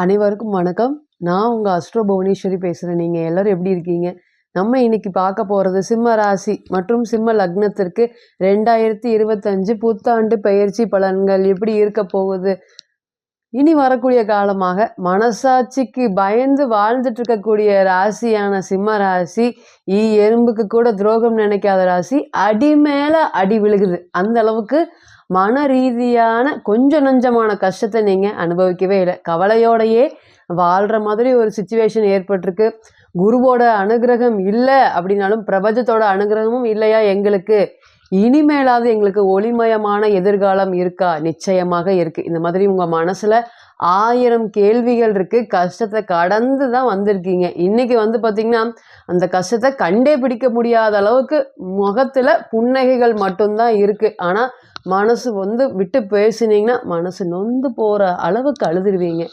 அனைவருக்கும் வணக்கம். நான் உங்கள் அஸ்ட்ரோ புவனேஸ்வரி பேசுகிறேன் நீங்கள் எல்லோரும் எப்படி இருக்கீங்க? நம்ம இன்னைக்கு பார்க்க போகிறது சிம்ம ராசி மற்றும் சிம்ம லக்னத்திற்கு ரெண்டாயிரத்தி இருபத்தஞ்சு புத்தாண்டு பயிற்சி பலன்கள் எப்படி இருக்க போகுது? இனி வரக்கூடிய காலமாக மனசாட்சிக்கு பயந்து வாழ்ந்துட்டு இருக்கக்கூடிய ராசியான சிம்ம ராசி ஈ எறும்புக்கு கூட துரோகம் நினைக்காத ராசி அடி மேலே அடி விழுகுது. அந்த அளவுக்கு மன ரீதியான கொஞ்சம் நஞ்சமான கஷ்டத்தை நீங்கள் அனுபவிக்கவே இல்லை. கவலையோடையே வாழ்கிற மாதிரி ஒரு சுச்சுவேஷன் ஏற்பட்டிருக்கு. குருவோட அனுகிரகம் இல்லை அப்படின்னாலும் பிரபஞ்சத்தோட அனுகிரகமும் இல்லையா எங்களுக்கு? இனிமேலாவது எங்களுக்கு ஒளிமயமான எதிர்காலம் இருக்கா? நிச்சயமாக இருக்குது இந்த மாதிரி உங்கள் மனசில் ஆயிரம் கேள்விகள் இருக்குது கஷ்டத்தை கடந்து தான் வந்திருக்கீங்க. இன்னைக்கு வந்து பார்த்திங்கன்னா அந்த கஷ்டத்தை கண்டே பிடிக்க முடியாத அளவுக்கு முகத்தில் புன்னகைகள் மட்டும்தான் இருக்குது ஆனால் மனசு வந்து விட்டு பேசுனீங்கன்னா மனசு நொந்து போகிற அளவுக்கு அழுதுருவீங்க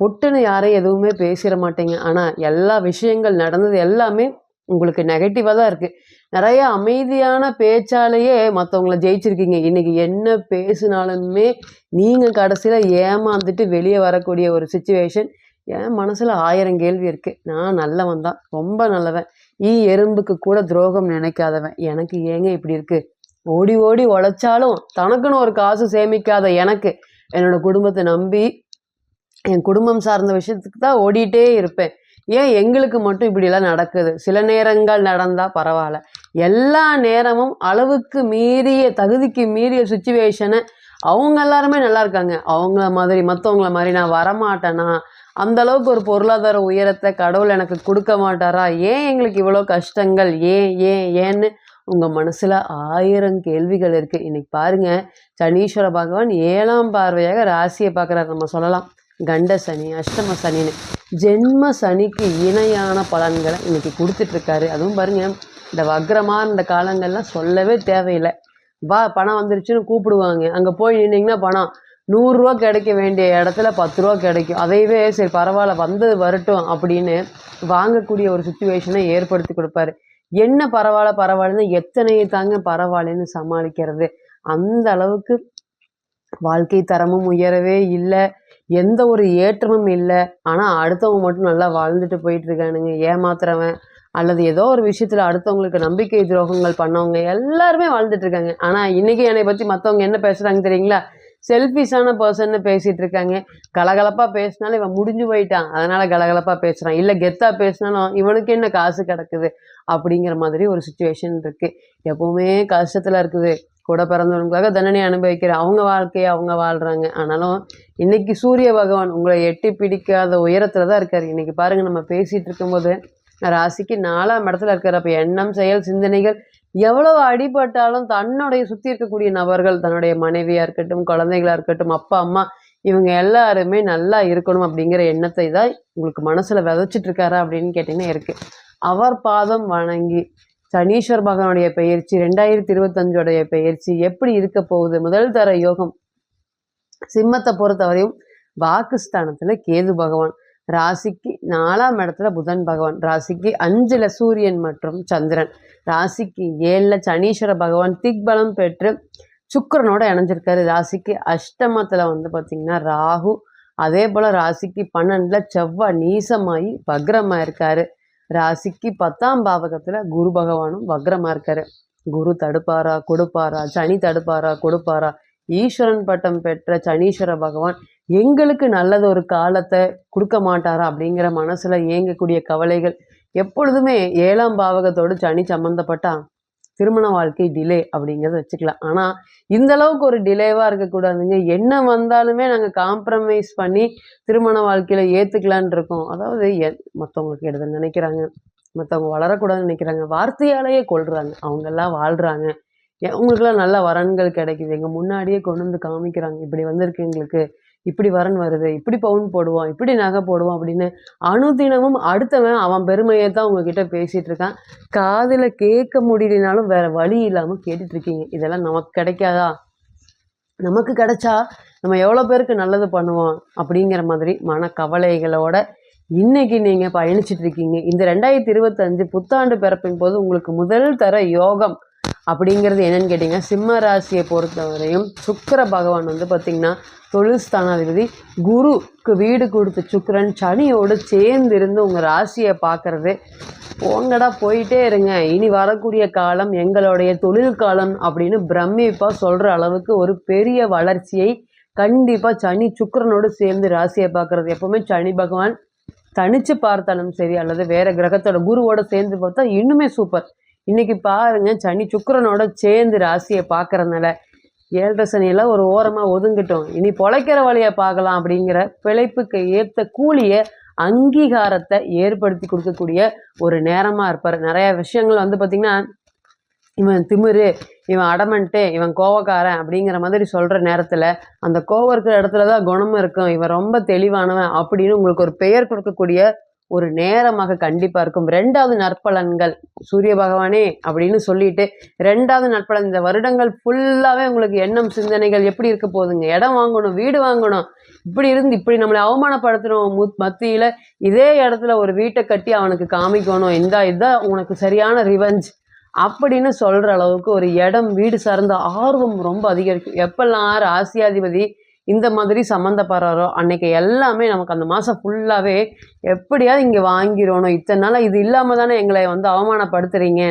பொட்டுன்னு யாரையும் எதுவுமே பேசிட மாட்டீங்க. ஆனால் எல்லா விஷயங்கள் நடந்தது எல்லாமே உங்களுக்கு நெகட்டிவாக தான் இருக்குது நிறைய அமைதியான பேச்சாலேயே மற்றவங்கள ஜெயிச்சிருக்கீங்க. இன்றைக்கி என்ன பேசினாலுமே நீங்கள் கடைசியில் ஏமாந்துட்டு வெளியே வரக்கூடிய ஒரு சுச்சுவேஷன் என் மனசில் ஆயிரம் கேள்வி இருக்குது நான் நல்லவன் தான். ரொம்ப நல்லவன். ஈ எறும்புக்கு கூட துரோகம் நினைக்காதவன். எனக்கு ஏங்க இப்படி இருக்குது ஓடி ஓடி உழைச்சாலும் தனக்குன்னு ஒரு காசு சேமிக்காத எனக்கு என்னோட குடும்பத்தை நம்பி என் குடும்பம் சார்ந்த விஷயத்துக்கு தான் ஓடிட்டே இருப்பேன். ஏன் எங்களுக்கு மட்டும் இப்படிலாம் நடக்குது? சில நேரங்கள் நடந்தால் பரவாயில்ல. எல்லா நேரமும் அளவுக்கு மீறிய தகுதிக்கு மீறிய சுச்சுவேஷனை அவங்க எல்லாருமே நல்லா இருக்காங்க. அவங்கள மாதிரி மற்றவங்கள மாதிரி நான் வரமாட்டேனா? அந்த அளவுக்கு ஒரு பொருளாதார உயரத்தை கடவுள் எனக்கு கொடுக்க மாட்டாரா? ஏன் எங்களுக்கு இவ்வளோ கஷ்டங்கள்? ஏன் ஏன் ஏன்னு உங்கள் மனசில் ஆயிரம் கேள்விகள் இருக்குது இன்னைக்கு பாருங்க சனீஸ்வர பகவான் ஏழாம் பார்வையாக ராசியை பார்க்குறாரு. நம்ம சொல்லலாம் கண்ட சனி அஷ்டம சனின்னு. ஜென்ம சனிக்கு இணையான பலன்களை இன்னைக்கு கொடுத்துட்ருக்காரு. அதுவும் பாருங்கள் இந்த வக்ரமாக இந்த காலங்கள்லாம் சொல்லவே தேவையில்லை. வா பணம் வந்துருச்சுன்னு கூப்பிடுவாங்க. அங்கே போய் நின்னீங்கன்னா பணம் நூறுரூவா கிடைக்க வேண்டிய இடத்துல பத்து ரூபா கிடைக்கும். அதையவே சரி பரவாயில்ல வந்தது வரட்டும் அப்படின்னு வாங்கக்கூடிய ஒரு சுச்சுவேஷனை ஏற்படுத்தி கொடுப்பாரு. என்ன பரவாயில்ல பரவாயில்லன்னு எத்தனையை தாங்க பரவாயில்லன்னு சமாளிக்கிறது. அந்த அளவுக்கு வாழ்க்கை தரமும் உயரவே இல்லை எந்த ஒரு ஏற்றமும் இல்லை. ஆனால் அடுத்தவங்க மட்டும் நல்லா வாழ்ந்துட்டு போயிட்டு இருக்கானுங்க ஏமாத்துறவன். அல்லது ஏதோ ஒரு விஷயத்தில் அடுத்தவங்களுக்கு நம்பிக்கை துரோகங்கள் பண்ணவங்க எல்லாருமே வாழ்ந்துட்டு இருக்காங்க ஆனால் இன்னைக்கு என்னை பற்றி மற்றவங்க என்ன பேசுகிறாங்க தெரியுங்களா? செல்ஃபிஷான பர்சன்னு பேசிட்டு இருக்காங்க கலகலப்பாக பேசினாலும் இவன் முடிஞ்சு போயிட்டான். அதனால கலகலப்பாக பேசுகிறான் இல்லை கெத்தாக பேசினாலும் இவனுக்கு என்ன காசு கிடக்குது? அப்படிங்கிற மாதிரி ஒரு சுச்சுவேஷன் இருக்குது எப்போவுமே கஷ்டத்தில் இருக்குது. கூட பிறந்தவங்களுக்காக தண்டனை அனுபவிக்கிற அவங்க வாழ்க்கையை அவங்க வாழ்கிறாங்க ஆனாலும் இன்றைக்கி சூரிய பகவான் உங்களை எட்டி பிடிக்காத உயரத்தில் தான் இருக்கார். இன்றைக்கி பாருங்கள் நம்ம பேசிகிட்டு இருக்கும்போது ராசிக்கு நாலாம் இடத்துல இருக்காரு அப்போ எண்ணம் செயல் சிந்தனைகள் எவ்வளவு அடிபட்டாலும் தன்னுடைய சுற்றி இருக்கக்கூடிய நபர்கள் தன்னுடைய மனைவியாக இருக்கட்டும் குழந்தைகளாக இருக்கட்டும் அப்பா அம்மா இவங்க எல்லாருமே நல்லா இருக்கணும் அப்படிங்கிற எண்ணத்தை தான் உங்களுக்கு மனசில் விதைச்சிட்ருக்காரா அப்படின்னு கேட்டிங்கன்னா இருக்குது அவர் பாதம் வணங்கி சனீஸ்வர் பகவானுடைய பெயர்ச்சி ரெண்டாயிரத்தி இருபத்தஞ்சோடைய பெயர்ச்சி எப்படி இருக்க போகுது? முதல் தர யோகம். சிம்மத்தை பொறுத்தவரையும் வாக்குஸ்தானத்துல கேது பகவான். ராசிக்கு நாலாம் இடத்துல புதன் பகவான். ராசிக்கு அஞ்சுல சூரியன் மற்றும் சந்திரன். ராசிக்கு ஏழுல சனீஸ்வர பகவான். திக்பலம் பெற்று சுக்கரனோட இணைஞ்சிருக்காரு. ராசிக்கு அஷ்டமத்துல வந்து பாத்தீங்கன்னா ராகு. அதே போல ராசிக்கு பன்னெண்டுல செவ்வாய் நீசமாயி வக்ரமா இருக்காரு ராசிக்கு பத்தாம் பாவகத்தில் குரு பகவானும் வக்ரமா இருக்காரு. குரு தடுப்பாரா கொடுப்பாரா சனி தடுப்பாரா கொடுப்பாரா? ஈஸ்வரன் பட்டம் பெற்ற சனீஸ்வர பகவான் எங்களுக்கு நல்லது ஒரு காலத்தை கொடுக்க மாட்டாரா அப்படிங்கிற மனசில் இயங்கக்கூடிய கவலைகள் எப்பொழுதுமே ஏழாம் பாவகத்தோடு சனி சம்மந்தப்பட்டால் திருமண வாழ்க்கை டிலே அப்படிங்கிறத வச்சுக்கலாம். ஆனால் இந்த அளவுக்கு ஒரு டிலேவாக இருக்கக்கூடாதுங்க. என்ன வந்தாலுமே நாங்கள் காம்ப்ரமைஸ் பண்ணி திருமண வாழ்க்கையில் ஏற்றுக்கலான் இருக்கோம். அதாவது எ- மற்றவங்களுக்கு எடுத்து நினைக்கிறாங்க. மற்றவங்க வளரக்கூடாதுன்னு நினைக்கிறாங்க. வார்த்தையாலேயே கொள்றாங்க அவங்கெல்லாம் வாழ்கிறாங்க உங்களுக்குலாம் நல்ல வரன்கள் கிடைக்குது. எங்கள் முன்னாடியே கொண்டு வந்து காமிக்கிறாங்க. இப்படி வந்திருக்கு எங்களுக்கு. இப்படி வரன் வருது இப்படி பவுன் போடுவான் இப்படி நகை போடுவான் அப்படின்னு அணுதினமும் அடுத்தவன் அவன் பெருமையை தான் உங்ககிட்ட பேசிட்டு இருக்கான். காதில் கேட்க முடியலனாலும் வேற வழி இல்லாமல் கேட்டுட்டு இருக்கீங்க. இதெல்லாம் நமக்கு கிடைக்காதா? நமக்கு கிடைச்சா நம்ம எவ்வளோ பேருக்கு நல்லது பண்ணுவோம் அப்படிங்கிற மாதிரி மன கவலைகளோட இன்னைக்கு நீங்கள் பயணிச்சிட்டு இருக்கீங்க. இந்த ரெண்டாயிரத்தி இருபத்தஞ்சு புத்தாண்டு பிறப்பின் போது உங்களுக்கு முதல் தர யோகம் அப்படிங்கிறது என்னன்னு கேட்டிங்கன்னா சிம்ம ராசியை பொறுத்தவரையும் சுக்கர பகவான் வந்து பார்த்திங்கன்னா தொழில் ஸ்தானாதிபதி குருக்கு வீடு கொடுத்த சுக்கரன் சனியோடு சேர்ந்து இருந்து உங்கள் ராசியை பார்க்குறது. போங்கடா போயிட்டே இருங்க. இனி வரக்கூடிய காலம் எங்களுடைய தொழில் காலம் அப்படின்னு பிரமிப்பாக சொல்கிற அளவுக்கு ஒரு பெரிய வளர்ச்சியை கண்டிப்பாக சனி சுக்கரனோடு சேர்ந்து ராசியை பார்க்குறது. எப்போவுமே சனி பகவான் தனித்து பார்த்தாலும் சரி அல்லது வேறு கிரகத்தோட குருவோடு சேர்ந்து பார்த்தா இன்னுமே சூப்பர். இன்னைக்கு பாருங்க சனி சுக்கரனோட சேர்ந்து ராசியை பார்க்கறதுனால ஏழரை சனியெல்லாம் ஒரு ஓரமாக ஒதுங்கிட்டோம். இனி பொழைக்கிற வழியை பார்க்கலாம் அப்படிங்கிற பிழைப்புக்கு ஏற்ற கூலியை அங்கீகாரத்தை ஏற்படுத்தி கொடுக்கக்கூடிய ஒரு நேரமாக இருப்பார். நிறைய விஷயங்கள் வந்து பார்த்திங்கன்னா இவன் திமிரு இவன் அடமன்ட்டு இவன் கோவக்காரன் அப்படிங்கிற மாதிரி சொல்கிற நேரத்தில் அந்த கோவம் இருக்கிற இடத்துல தான் குணமும் இருக்கும். இவன் ரொம்ப தெளிவானவன் அப்படின்னு உங்களுக்கு ஒரு பெயர் கொடுக்கக்கூடிய ஒரு நேரமாக கண்டிப்பாக இருக்கும். ரெண்டாவது நற்பலன்கள் சூரிய பகவானே அப்படின்னு சொல்லிட்டு ரெண்டாவது நற்பலன் இந்த வருடங்கள் ஃபுல்லாகவே உங்களுக்கு எண்ணம் சிந்தனைகள் எப்படி இருக்க போகுதுங்க? இடம் வாங்கணும் வீடு வாங்கணும். இப்படி இருந்து இப்படி நம்மளை அவமானப்படுத்தணும் மு மத்தியில் இதே இடத்துல ஒரு வீட்டை கட்டி அவனுக்கு காமிக்கணும். இந்த இதுதான் உனக்கு சரியான ரிவெஞ்ச் அப்படின்னு சொல்கிற அளவுக்கு ஒரு இடம் வீடு சார்ந்த ஆர்வம் ரொம்ப அதிகரிக்கும். எப்பெல்லாம் ராசியாதிபதி இந்த மாதிரி சம்மந்தப்படுறாரோ அன்னைக்கு எல்லாமே நமக்கு அந்த மாதம் ஃபுல்லாகவே எப்படியாவது இங்கே வாங்கிடணும். இத்தனை நாளாக இது இல்லாமல் தானே எங்களை வந்து அவமானப்படுத்துறீங்க.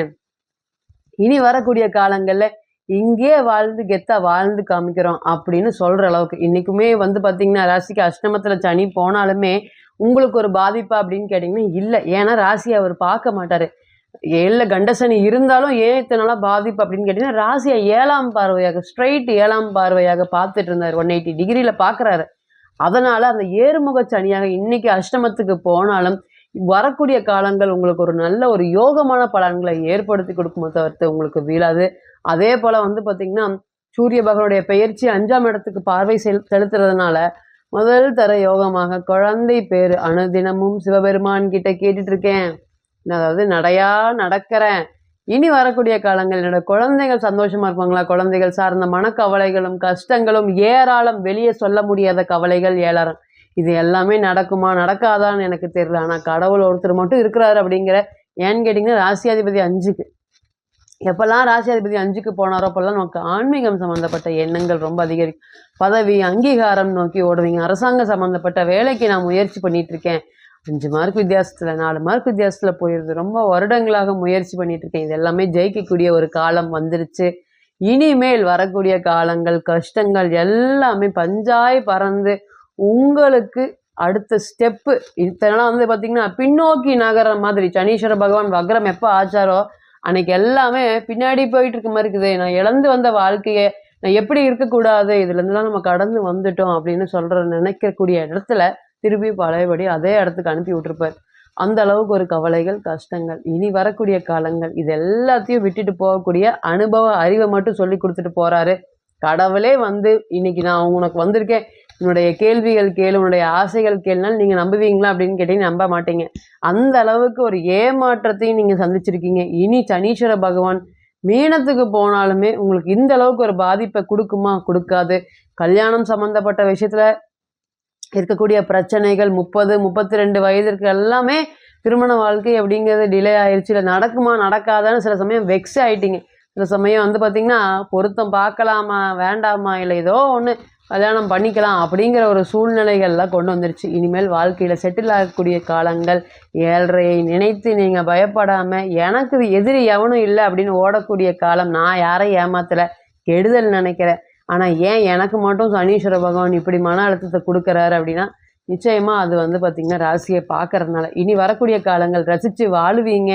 இனி வரக்கூடிய காலங்களில் இங்கேயே வாழ்ந்து கெத்தா வாழ்ந்து காமிக்கிறோம் அப்படின்னு சொல்கிற அளவுக்கு இன்றைக்குமே வந்து பார்த்திங்கன்னா ராசிக்கு அஷ்டமத்தில் சனி போனாலுமே உங்களுக்கு ஒரு பாதிப்பா அப்படின்னு கேட்டிங்கன்னா இல்லை. ஏன்னா ராசியை அவர் பார்க்க மாட்டார். ஏழில் கண்டசனி இருந்தாலும் ஏன் இத்தனை நாளாக பாதிப்பு அப்படின்னு கேட்டிங்கன்னா ராசியை ஏழாம் பார்வையாக ஸ்ட்ரைட் ஏழாம் பார்வையாக பார்த்துட்டு இருந்தார். ஒன் எயிட்டி டிகிரியில் பார்க்குறாரு. அதனால் அந்த ஏறுமுக சனியாக இன்னைக்கு அஷ்டமத்துக்கு போனாலும் வரக்கூடிய காலங்கள் உங்களுக்கு ஒரு நல்ல ஒரு யோகமான பலன்களை ஏற்படுத்தி கொடுக்குமோ தவிர்த்து உங்களுக்கு வீழாது. அதே போல் வந்து பார்த்திங்கன்னா சூரிய பகவனுடைய பெயர்ச்சி அஞ்சாம் இடத்துக்கு பார்வை செல் செலுத்துறதுனால முதல் தர யோகமாக குழந்தை பேர் அனுதினமும் சிவபெருமான் கிட்ட கேட்டுட்டு இருக்கேன். நான் அதாவது நடையா நடக்கிறேன். இனி வரக்கூடிய காலங்கள் என்னோட குழந்தைகள் சந்தோஷமா இருப்பாங்களா? குழந்தைகள் சார்ந்த மனக்கவலைகளும் கஷ்டங்களும் ஏராளம் வெளியே சொல்ல முடியாத கவலைகள் ஏழாரம் இது எல்லாமே நடக்குமா நடக்காதான்னு எனக்கு தெரியல. ஆனால் கடவுள் ஒருத்தர் மட்டும் இருக்கிறாரு அப்படிங்கிற ஏன்னு கேட்டிங்கன்னா ராசியாதிபதி அஞ்சுக்கு. எப்பெல்லாம் ராசியாதிபதி அஞ்சுக்கு போனாரோ அப்போல்லாம் நமக்கு ஆன்மீகம் சம்மந்தப்பட்ட எண்ணங்கள் ரொம்ப அதிகரிக்கும். பதவி அங்கீகாரம் நோக்கி ஓடுவீங்க. அரசாங்கம் சம்மந்தப்பட்ட வேலைக்கு நான் முயற்சி பண்ணிட்டு இருக்கேன். அஞ்சு மார்க் வித்தியாசத்தில் நாலு மார்க் வித்தியாசத்தில் போயிடுது. ரொம்ப வருடங்களாக முயற்சி பண்ணிட்டு இருக்கேன். இது எல்லாமே ஜெயிக்கக்கூடிய ஒரு காலம் வந்துருச்சு. இனிமேல் வரக்கூடிய காலங்கள் கஷ்டங்கள் எல்லாமே பஞ்சாய் பறந்து உங்களுக்கு அடுத்த ஸ்டெப்பு இத்தனை வந்து பார்த்திங்கன்னா பின்னோக்கி நகர மாதிரி சனீஸ்வர பகவான் வக்ரம் எப்போ ஆச்சாரோ அன்னைக்கு எல்லாமே பின்னாடி போயிட்டு இருக்க மாதிரி இருக்குது. நான் இழந்து வந்த வாழ்க்கையை நான் எப்படி இருக்கக்கூடாது இதுலேருந்துலாம் நம்ம கடந்து வந்துட்டோம் அப்படின்னு சொல்கிற நினைக்கக்கூடிய இடத்துல திரும்பி பழையபடி அதே இடத்துக்கு அனுப்பி விட்டுருப்பார். அந்த அளவுக்கு ஒரு கவலைகள் கஷ்டங்கள் இனி வரக்கூடிய காலங்கள் இது எல்லாத்தையும் விட்டுட்டு போகக்கூடிய அனுபவ அறிவை மட்டும் சொல்லி கொடுத்துட்டு போறாரு. கடவுளே வந்து இன்னைக்கு நான் உனக்கு வந்திருக்கேன். உன்னுடைய கேள்விகள் கேளு உன்னுடைய ஆசைகள் கேளுனாலும் நீங்கள் நம்புவீங்களா அப்படின்னு கேட்டீங்கன்னா நம்ப மாட்டீங்க. அந்த அளவுக்கு ஒரு ஏமாற்றத்தையும் நீங்கள் சந்திச்சிருக்கீங்க. இனி சனீஸ்வர பகவான் மீனத்துக்கு போனாலுமே உங்களுக்கு இந்த அளவுக்கு ஒரு பாதிப்பை கொடுக்குமா? கொடுக்காது. கல்யாணம் சம்மந்தப்பட்ட விஷயத்துல இருக்கக்கூடிய பிரச்சனைகள் முப்பது முப்பத்தி ரெண்டு வயதிற்கு எல்லாமே திருமண வாழ்க்கை அப்படிங்கிறது டிலே ஆயிடுச்சு இல்லை நடக்குமா நடக்காதான்னு சில சமயம் வெக்ஸ் ஆயிட்டீங்க. சில சமயம் வந்து பார்த்திங்கன்னா பொருத்தம் பார்க்கலாமா வேண்டாமா இல்லை ஏதோ ஒன்று கல்யாணம் பண்ணிக்கலாம் அப்படிங்கிற ஒரு சூழ்நிலைகள்லாம் கொண்டு வந்துருச்சு. இனிமேல் வாழ்க்கையில் செட்டில் ஆகக்கூடிய காலங்கள் ஏழ்றையை நினைத்து நீங்கள் பயப்படாமல் எனக்கு எதிரி எவனும் இல்லை அப்படின்னு ஓடக்கூடிய காலம் நான் யாரையும் ஏமாத்தலை கெடுதல் நினைக்கிறேன் ஆனால் ஏன் எனக்கு மட்டும் சனீஸ்வர பகவான் இப்படி மன அழுத்தத்தை கொடுக்குறாரு அப்படின்னா நிச்சயமாக அது வந்து பார்த்திங்கன்னா ராசியை பார்க்கறதுனால இனி வரக்கூடிய காலங்கள் ரசித்து வாழுவீங்க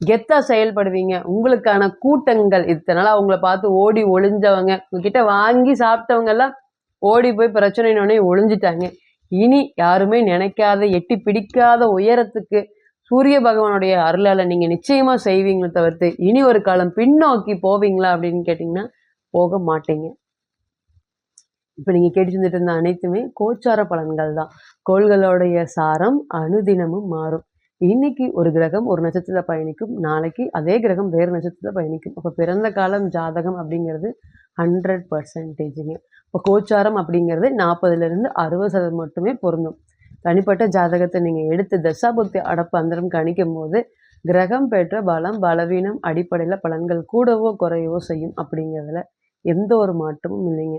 கெத்தாக செயல்படுவீங்க உங்களுக்கான கூட்டங்கள். இத்தனால அவங்கள பார்த்து ஓடி ஒளிஞ்சவங்க உங்ககிட்ட வாங்கி சாப்பிட்டவங்கெல்லாம் ஓடி போய் பிரச்சனைனோடனே ஒளிஞ்சிட்டாங்க. இனி யாருமே நினைக்காத எட்டி பிடிக்காத உயரத்துக்கு சூரிய பகவானுடைய அருளால் நீங்கள் நிச்சயமாக செய்வீங்களே தவிர்த்து இனி ஒரு காலம் பின்னோக்கி போவீங்களா அப்படின்னு கேட்டிங்கன்னா போக மாட்டீங்க. இப்போ நீங்கள் கேட்டு இருந்த அனைத்துமே கோச்சார பலன்கள் தான் கோள்களுடைய சாரம் அனுதினமும் மாறும். இன்னைக்கு ஒரு கிரகம் ஒரு நட்சத்திரத்தில் பயணிக்கும் நாளைக்கு அதே கிரகம் வேறு நட்சத்திரத்தில் பயணிக்கும். அப்போ பிறந்த காலம் ஜாதகம் அப்படிங்கிறது ஹண்ட்ரட் பர்சன்டேஜுங்க இப்போ கோச்சாரம் அப்படிங்கிறது நாற்பதுலேருந்து அறுபது சதவீதம் மட்டுமே பொருந்தும். தனிப்பட்ட ஜாதகத்தை நீங்கள் எடுத்து தசாபுத்தி அடப்பு அந்தரம் கணிக்கும் போது கிரகம் பெற்ற பலம் பலவீனம் அடிப்படையில் பலன்கள் கூடவோ குறையவோ செய்யும் அப்படிங்கிறதுல எந்த ஒரு மாற்றமும் இல்லைங்க.